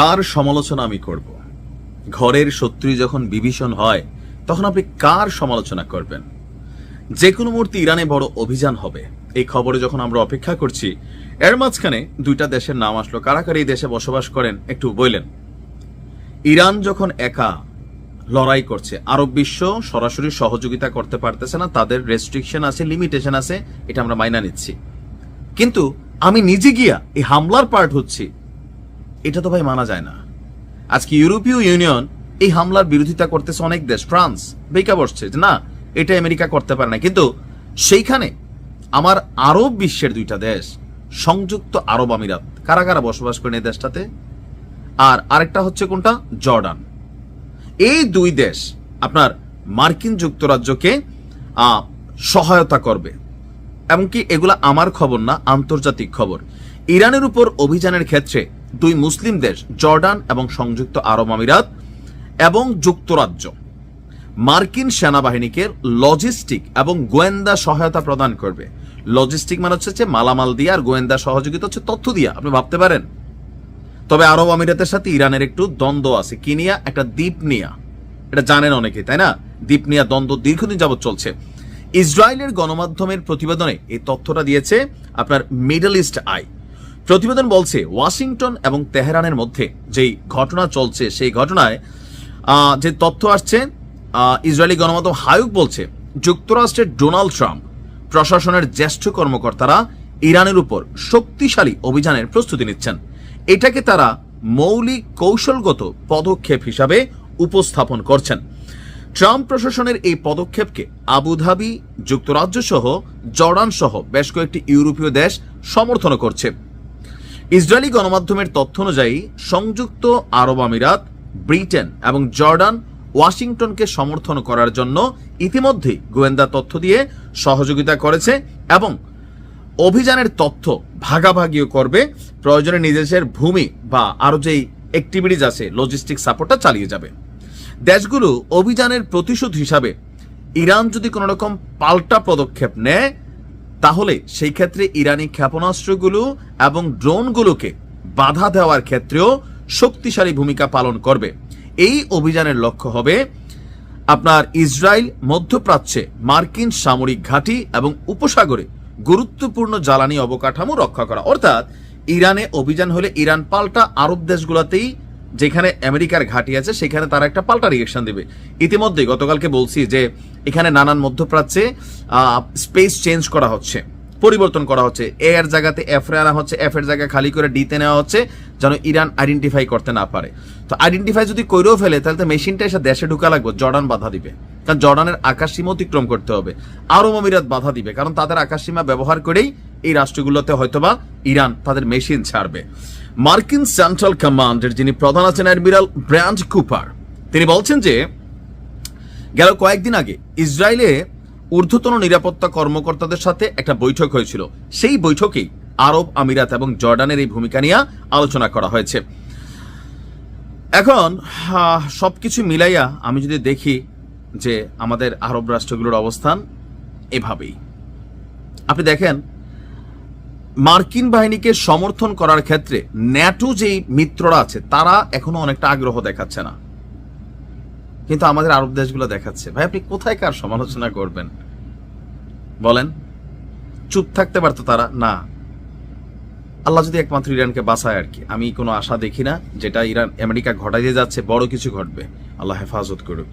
কার সমালোচনা আমি করব? ঘরের শত্রু যখন বিভীষণ হয়, তখন আপনি কার সমালোচনা করবেন? যে কোনো মুহূর্তে ইরানে বড় অভিযান হবে। এই খবরে যখন আমরা অপেক্ষা করছি, এর মাঝখানে দুইটা দেশের নাম আসলো। কারা এই দেশে বসবাস করেন একটু বললেন। ইরান যখন একা লড়াই করছে, আরব বিশ্ব সরাসরি সহযোগিতা করতে পারতেছে না, তাদের রেস্ট্রিকশন আছে লিমিটেশন আছে, এটা আমরা মাইনা নিচ্ছি। কিন্তু আমি নিজে গিয়া এই হামলার পার্ট হচ্ছি। এটা তো ভাই মানা যায় না। আজকে ইউরোপীয় ইউনিয়ন এই হামলার বিরোধিতা করতেছে অনেক দেশ, ফ্রান্স, বেকা বসছে যে না, এটা আমেরিকা করতে পারে না। কিন্তু সেইখানে আমার আরব বিশ্বের দুইটা দেশ, সংযুক্ত আরব আমিরাত, কারা কারা বসবাস করেন এই দেশটাতে? আর আরেকটা হচ্ছে কোনটা? জর্ডান। এই দুই দেশ আপনার মার্কিন যুক্তরাজ্যকে সহায়তা করবে। এমনকি এগুলা আমার খবর না, আন্তর্জাতিক খবর। ইরানের উপর অভিযানের ক্ষেত্রে দুই মুসলিম দেশ, জর্ডান এবং সংযুক্ত আরব আমিরাত এবং যুক্তরাজ্য। মার্কিন সেনাবাহিনীকে লজিস্টিক এবং গোয়েন্দা সহায়তা প্রদান করবে। লজিস্টিক মানে হচ্ছে মালামাল দিয়ে আর গোয়েন্দা সহযোগিতা হচ্ছে তথ্য দিয়ে। আপনি ভাবতে পারেন? তবে আরব আমিরাতের সাথে ইরানের একটু দ্বন্দ্ব আছে। কিনিয়া একটা দ্বীপ নিয়া। এটা জানেন অনেকে, তাই না? দ্বীপ নিয়া দ্বন্দ্ব দীর্ঘদিন যাবৎ চলছে। ইসরায়েলের গণমাধ্যমের প্রতিবেদনে এই তথ্যটা দিয়েছে আপনার মিডল ইস্ট আই। প্রতিবেদন বলছে, ওয়াশিংটন এবং তেহরানের মধ্যে যেই ঘটনা চলছে, সেই ঘটনায় যে তথ্য আসছে ইসরায়েলি গণমাধ্যম হায়ুক বলছে, যুক্তরাষ্ট্রের ডোনাল্ড ট্রাম্প, প্রশাসনের জ্যেষ্ঠ কর্মকর্তারা ইরানের উপর শক্তিশালী অভিযানের প্রস্তুতি নিচ্ছেন। এটাকে তারা মৌলিক কৌশলগত পদক্ষেপ হিসাবে উপস্থাপন করছেন। ট্রাম্প প্রশাসনের এই পদক্ষেপকে আবুধাবি যুক্তরাজ্য সহ জর্ডান সহ বেশ কয়েকটি ইউরোপীয় দেশ সমর্থন করছে। ইসরায়েলি গণমাধ্যমের তথ্য অনুযায়ী, সংযুক্ত আরব আমিরাত, ব্রিটেন এবং জর্ডান ওয়াশিংটনকে সমর্থন করার জন্য ইতিমধ্যেই গোয়েন্দা তথ্য দিয়ে সহযোগিতা করেছে এবং অভিযানের তথ্য ভাগাভাগিও করবে। প্রয়োজনে নিজেদের ভূমি বা আরও যেই অ্যাক্টিভিটিজ আছে লজিস্টিক সাপোর্টটা চালিয়ে যাবে। দেশগুলো অভিযানের প্রতিশোধ হিসাবে ইরান যদি কোনো রকম পাল্টা পদক্ষেপ নেয় তাহলে সেই ক্ষেত্রে ইরানি ক্ষেপণাস্ত্রগুলো এবং ড্রোনগুলোকে বাধা দেওয়ার ক্ষেত্রেও শক্তিশালী ভূমিকা পালন করবে। এই অভিযানের লক্ষ্য হবে আপনার ইসরায়েল মধ্যপ্রাচ্যে মার্কিন সামরিক ঘাঁটি এবং উপসাগরে গুরুত্বপূর্ণ জ্বালানি অবকাঠামো রক্ষা করা। অর্থাৎ ইরানে অভিযান হলে ইরান পাল্টা আরব দেশগুলোতেই যেখানে আমেরিকার ঘাঁটি আছে, সেখানে তারা একটা পাল্টা রিয়েকশন দেবে। ইতিমধ্যে গতকালকে বলছি যে, এখানে নানান মধ্যপ্রাচ্যে স্পেস চেঞ্জ করা হচ্ছে, পরিবর্তন করা হচ্ছে। এ এর জায়গাতে এফ এ আনা হচ্ছে এফ এর জায়গা খালি করে ডিতে নেওয়া হচ্ছে, যেন ইরান আইডেন্টিফাই করতে না পারে। তো আইডেন্টিফাই যদি করেও ফেলে, তাহলে তো মেশিনটা এসে দেশে ঢুকা লাগবে, জর্ডান বাধা দিবে। কারণ জর্ডানের আকাশ সীমা অতিক্রম করতে হবে। আরব আমিরাত বাধা দিবে, কারণ তাদের আকাশ সীমা ব্যবহার করেই এই রাষ্ট্রগুলোতে হয়তোবা ইরান তাদের মেশিন ছাড়বে। মার্কিন সেন্ট্রাল কমান্ডের যিনি প্রধান আছেন অ্যাডমিরাল ব্র্যান্ড কুপার তিনি বলছেন যে গেল কয়েকদিন আগে ইসরায়েলে ঊর্ধ্বতন নিরাপত্তা কর্মকর্তাদের সাথে একটা বৈঠক হয়েছিল। সেই বৈঠকেই আরব আমিরাত এবং জর্ডানের এই ভূমিকা নিয়ে আলোচনা করা হয়েছে। এখন আহ, সবকিছু মিলাইয়া আমি যদি দেখি যে আমাদের আরব রাষ্ট্রগুলোর অবস্থান এভাবেই। আপনি দেখেন মার্কিন বাহিনীকে সমর্থন করার ক্ষেত্রে ন্যাটো যেই মিত্ররা আছে, তারা এখনও অনেকটা আগ্রহ দেখাচ্ছে না। কিন্তু আমাদের আরব দেশগুলো দেখাচ্ছে। ভাই, আপনি কোথায় কার সমালোচনা করবেন? বলেন। চুপ থাকতে পারতো তারা? না। আল্লাহ যদি একমাত্র ইরানকে বাঁচায় আর কি। আমি কোনো আশা দেখি না যেটা ইরান, আমেরিকা ঘটাইতে যাচ্ছে, বড় কিছু ঘটবে। আল্লাহ হেফাজত করুক।